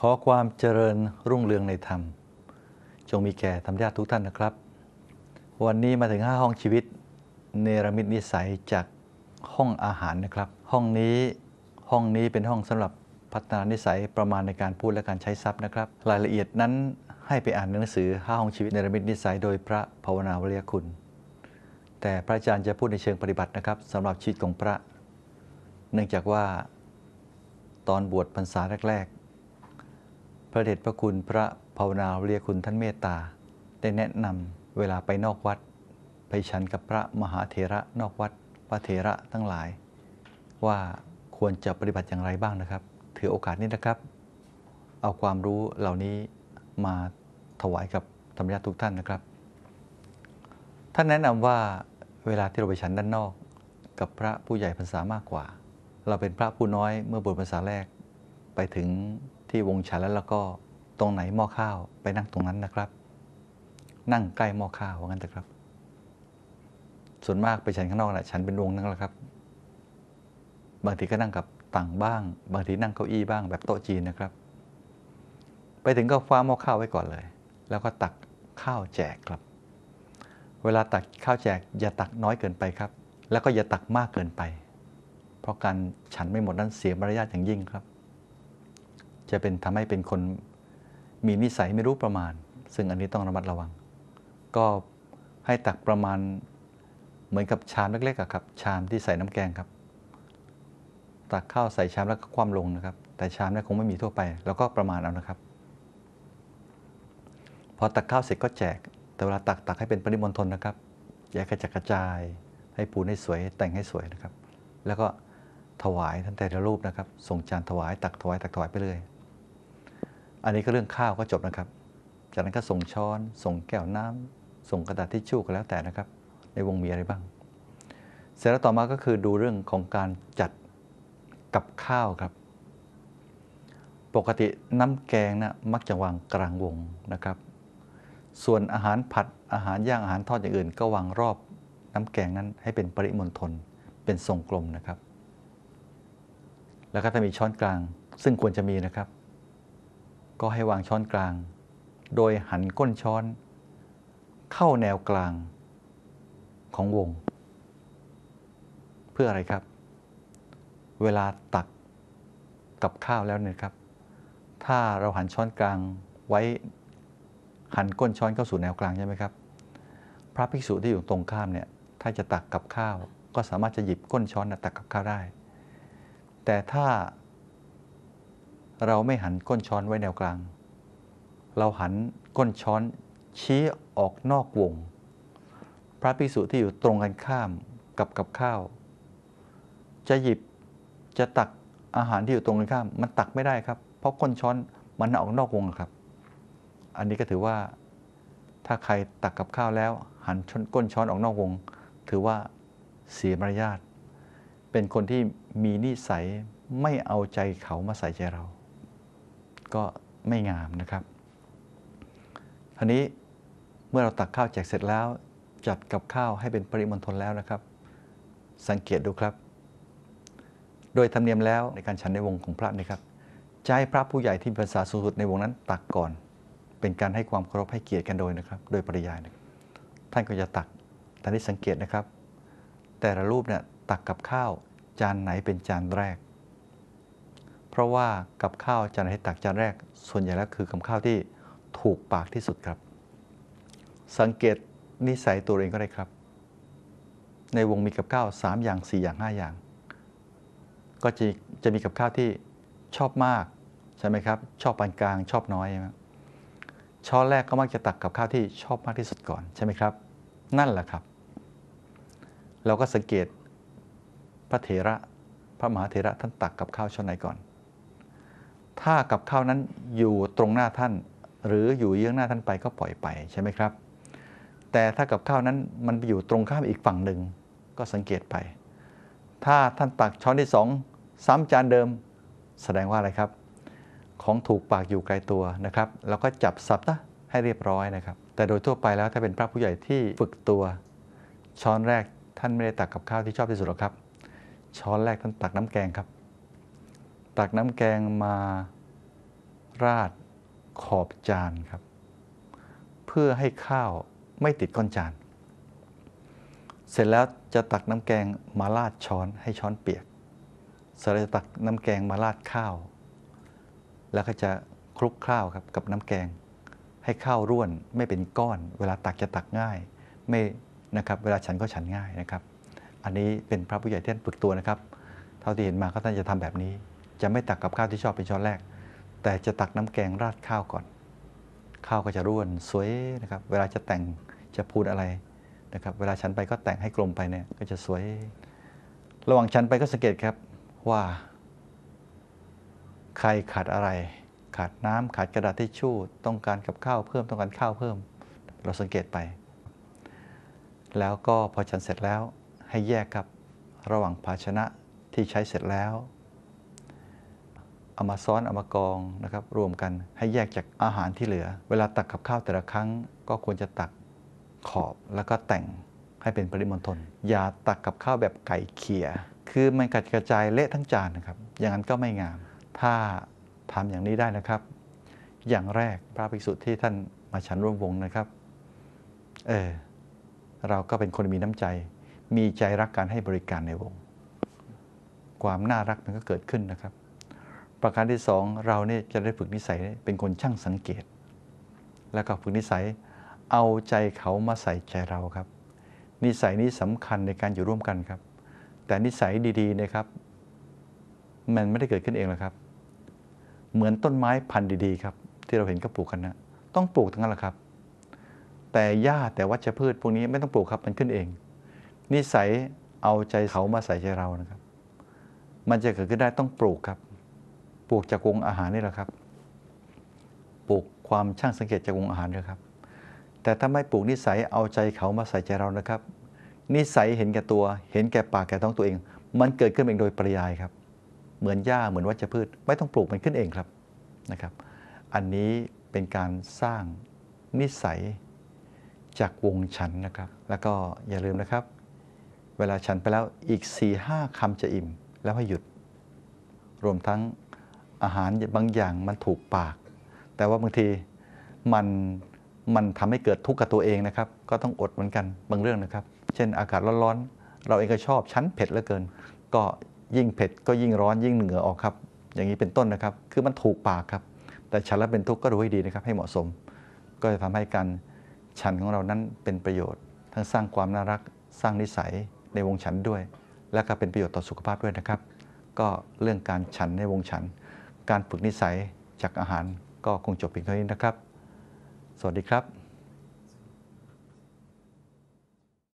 ขอความเจริญรุ่งเรืองในธรรม จงมีแก่ธรรมญาติทุกท่านนะครับ วันนี้มาถึง 5 ห้องชีวิต เนรมิตนิสัยจากห้องอาหารนะครับ ห้องนี้ห้องนี้เป็นห้องสำหรับพัฒนานิสัยประมาณในการพูดและการใช้ทรัพย์นะครับ รายละเอียดนั้นให้ไปอ่านหนังสือ 5 ห้องชีวิตเนรมิตนิสัยโดยพระภาวนาวริยคุณ แต่พระอาจารย์จะพูดในเชิงปฏิบัตินะครับสำหรับชีวิตของพระ เนื่องจากว่าตอนบวชพรรษาแรกๆ ระเดชพระคุณพระภาวนาเรียคุณท่านเมตตา ได้แนะนำเวลาไปนอกวัด ไปฉันกับพระมหาเถระนอกวัด พระเถระทั้งหลาย ว่าควรจะปฏิบัติอย่างไรบ้างนะครับ ถือโอกาสนี้นะครับ เอาความรู้เหล่านี้มาถวายกับธรรมญาติทุกท่านนะครับ ท่านแนะนำว่าเวลาที่เราไปฉันด้านนอก กับพระผู้ใหญ่พรรษามากกว่า เราเป็นพระผู้น้อยเมื่อบวชพรรษาแรกไปถึง ที่วงฉันแล้วแล้วก็ตรงไหนหม้อข้าวไปนั่งตรงนั้นนะครับ นั่งใกล้หม้อข้าวว่างั้นเถอะครับ ส่วนมากไปฉันข้างนอกนะฉันเป็นวงนั่งแล้วครับ บางทีก็นั่งกับต่างบ้าง บางทีนั่งเก้าอี้บ้างแบบโต๊ะจีนนะครับ ไปถึงก็ฟ้าหม้อข้าวไว้ก่อนเลย แล้วก็ตักข้าวแจกครับ เวลาตักข้าวแจก อย่าตักน้อยเกินไปครับ แล้วก็อย่าตักมากเกินไป เพราะการฉันไม่หมดนั้นเสียมารยาทอย่างยิ่งครับ จะเป็นทำให้เป็นคนมีนิสัยไม่รู้ประมาณ ซึ่งอันนี้ต้องระมัดระวัง ก็ให้ตักประมาณเหมือนกับชามเล็กๆครับ ชามที่ใส่น้ำแกงครับ ตักข้าวใส่ชามแล้วก็คว่ำลงนะครับ แต่ชามนี้คงไม่มีทั่วไป แล้วก็ประมาณเอานะครับ พอตักข้าวเสร็จก็แจก แต่เวลาตักตักให้เป็นปริมณฑลนะครับอย่ากระจัดกระจาย ให้ปูนให้สวย แต่งให้สวยนะครับ แล้วก็ถวายท่านแต่ละรูปนะครับ ส่งจานถวายตักถวายตักถวายไปเลย อันนี้ก็เรื่องข้าวก็จบนะครับ จากนั้นก็ส่งช้อน ส่งแก้วน้ำส่งกระดาษทิชชู่ก็แล้วแต่นะครับ ในวงมีอะไรบ้าง เสร็จแล้วต่อมาก็คือดูเรื่องของการจัดกับข้าวครับ ปกติน้ำแกงนะมักจะวางกลางวงนะครับ ส่วนอาหารผัดอาหารย่างอาหารทอดอย่างอื่น ก็วางรอบน้ำแกงนั้นให้เป็นปริมณฑลเป็นทรงกลมนะครับ แล้วก็ถ้ามีช้อนกลางซึ่งควรจะมีนะครับ ก็ให้วางช้อนกลาง โดยหันก้นช้อน เข้าแนวกลางของวง เพื่ออะไรครับ เวลาตักกับข้าวแล้วเนี่ยครับ ถ้าเราหันช้อนกลางไว้หันก้นช้อนเข้าสู่แนวกลางใช่ไหมครับ พระภิกษุที่อยู่ตรงข้ามเนี่ยถ้าจะตักกับข้าว ก็สามารถจะหยิบก้นช้อนตักกับข้าวได้ แต่ถ้า เราไม่หันก้นช้อนไว้แนวกลาง เราหันก้นช้อนชี้ออกนอกวง พระภิกษุที่อยู่ตรงกันข้ามกับกับข้าว จะหยิบจะตักอาหารที่อยู่ตรงกันข้าม มันตักไม่ได้ครับ เพราะก้นช้อนมันออกนอกวงครับ อันนี้ก็ถือว่าถ้าใครตักกับข้าวแล้ว หันก้นช้อนออกนอกวง ถือว่าเสียมารยาทเป็นคนที่มีนิสัยไม่เอาใจเขามาใส่ใจเรา ก็ไม่งามนะครับทีนี้เมื่อเราตักข้าวแจกเสร็จแล้ว จัดกับข้าวให้เป็นปริมณฑลแล้วนะครับ สังเกตดูครับ โดยธรรมเนียมแล้วในการฉันในวงของพระนี่ครับจะให้พระผู้ใหญ่ที่ภาษาสูงสุดในวงนั้นตักก่อน เป็นการให้ความเคารพให้เกียรติกันโดยนะครับ โดยปริยายนะท่านก็จะตักท่ที่สังเกตนะครับ แต่ละรูปเนี่ยตักกับข้าวจานไหนเป็นจานแรก เพราะว่ากับข้าวจานไหนตักจานแรก ส่วนใหญ่แล้วคือกับข้าวที่ถูกปากที่สุดครับ สังเกตนิสัยตัวเองก็ได้ครับ ในวงมีกับข้าว3อย่าง 4 อย่าง 5 อย่าง ก็จะจะมีกับข้าวที่ชอบมากใช่ไหมครับ ชอบปานกลาง ชอบน้อยใช่ไหมช้อนแรกก็มักจะตักกับข้าวที่ชอบมากที่สุดก่อนใช่ไหมครับ นั่นแหละครับ เราก็สังเกตพระเถระ พระมหาเถระท่านตักกับข้าวช้อนไหนก่อน ถ้ากับข้าวนั้นอยู่ตรงหน้าท่าน หรืออยู่เยื้องหน้าท่านไปก็ปล่อยไปใช่ไหมครับ แต่ถ้ากับข้าวนั้นมันไปอยู่ตรงข้ามอีกฝั่งหนึ่งก็สังเกตไป ถ้าท่านตักช้อนที่สองซ้ำจานเดิม แสดงว่าอะไรครับ ของถูกปากอยู่ไกลตัวนะครับแล้วก็จับสับนะให้เรียบร้อยนะครับ แต่โดยทั่วไปแล้วถ้าเป็นพระผู้ใหญ่ที่ฝึกตัว ช้อนแรกท่านไม่ได้ตักกับข้าวที่ชอบที่สุดหรอกครับ ช้อนแรกท่านตักน้ำแกงครับ ตักน้ำแกงมาราดขอบจานครับ เพื่อให้ข้าวไม่ติดก้นจาน เสร็จแล้วจะตักน้ำแกงมาราดช้อนให้ช้อนเปียกเสร็จจะตักน้ำแกงมาราดข้าว แล้วก็จะคลุกข้าวครับกับน้ำแกง ให้ข้าวร่วนไม่เป็นก้อน เวลาตักจะตักง่าย ไม่นะครับเวลาฉันก็ฉันง่ายนะครับ อันนี้เป็นพระผู้ใหญ่ที่ท่านฝึกตัวนะครับ เท่าที่เห็นมาก็ท่านจะทำแบบนี้ จะไม่ตักกับข้าวที่ชอบเป็นช้อนแรก แต่จะตักน้ำแกงราดข้าวก่อน ข้าวก็จะร่วนสวยนะครับ เวลาจะแต่งจะพูดอะไรนะครับ เวลาฉันไปก็แต่งให้กลมไปเนี่ยก็จะสวย ระหว่างฉันไปก็สังเกตครับว่า ใครขาดอะไร ขาดน้ำขาดกระดาษทิชชู่ต้องการกับข้าวเพิ่มต้องการข้าวเพิ่ม เราสังเกตไป แล้วก็พอฉันเสร็จแล้วให้แยกครับระหว่างภาชนะที่ใช้เสร็จแล้ว เอามาซ้อนเอามากองนะครับรวมกันให้แยกจากอาหารที่เหลือ เวลาตักกับข้าวแต่ละครั้ง ก็ควรจะตักขอบแล้วก็แต่งให้เป็นปริมณฑลอย่าตักกับข้าวแบบไก่เขี่ยคือมันกระจายเละทั้งจานนะครับอย่างนั้นก็ไม่งาม ถ้าทำอย่างนี้ได้นะครับ อย่างแรกพระภิกษุที่ท่านมาฉันร่วมวงนะครับเออเราก็เป็นคนมีน้ำใจ มีใจรักการให้บริการในวง ความน่ารักมันก็เกิดขึ้นนะครับ ประการที่สองเราเนี่ยจะได้ฝึกนิสัยเป็นคนช่างสังเกต แล้วก็ฝึกนิสัยเอาใจเขามาใส่ใจเราครับ นิสัยนี้สำคัญในการอยู่ร่วมกันครับ แต่นิสัยดีๆนะครับ มันไม่ได้เกิดขึ้นเองหรอกครับ เหมือนต้นไม้พันธุ์ดีๆครับ ที่เราเห็นก็ปลูกกันนะต้องปลูกทั้งนั้นแหละครับ แต่หญ้าแต่วัชพืชพวกนี้ไม่ต้องปลูกครับมันขึ้นเอง นิสัยเอาใจเขามาใส่ใจเรานะครับ มันจะเกิดขึ้นได้ต้องปลูกครับ ปลูกจากวงอาหารนี่แหละครับ ปลูกความช่างสังเกตจากวงอาหารด้วยครับ แต่ถ้าไม่ปลูกนิสัยเอาใจเขามาใส่ใจเรานะครับ นิสัยเห็นแก่ตัว เห็นแก่ปากแก่ท้องตัวเอง มันเกิดขึ้นเองโดยปริยายครับ เหมือนหญ้าเหมือนวัชพืช ไม่ต้องปลูกมันขึ้นเองครับนะครับ อันนี้เป็นการสร้างนิสัยจากวงฉันนะครับ แล้วก็อย่าลืมนะครับ เวลาฉันไปแล้วอีก4ี่ห้าคำจะอิ่ม แล้วให้หยุด รวมทั้ง อาหารบางอย่างมันถูกปาก แต่ว่าบางทีมันมันทำให้เกิดทุกข์กับตัวเองนะครับ ก็ต้องอดเหมือนกันบางเรื่องนะครับ เช่นอากาศร้อนๆ เราเองก็ชอบชั้นเผ็ดเหลือเกิน ก็ยิ่งเผ็ดก็ยิ่งร้อนยิ่งเหงื่อออกครับ อย่างนี้เป็นต้นนะครับ คือมันถูกปากครับ แต่ฉันแล้วเป็นทุกข์ก็ดูให้ดีนะครับ ให้เหมาะสม ก็จะทำให้การฉันของเรานั้นเป็นประโยชน์ ทั้งสร้างความน่ารัก สร้างนิสัยในวงฉันด้วย และก็เป็นประโยชน์ต่อสุขภาพด้วยนะครับ ก็เรื่องการฉันในวงฉัน การฝึกนิสัยจากอาหารก็คงจบเพียงเท่านี้นะครับ สวัสดีครับ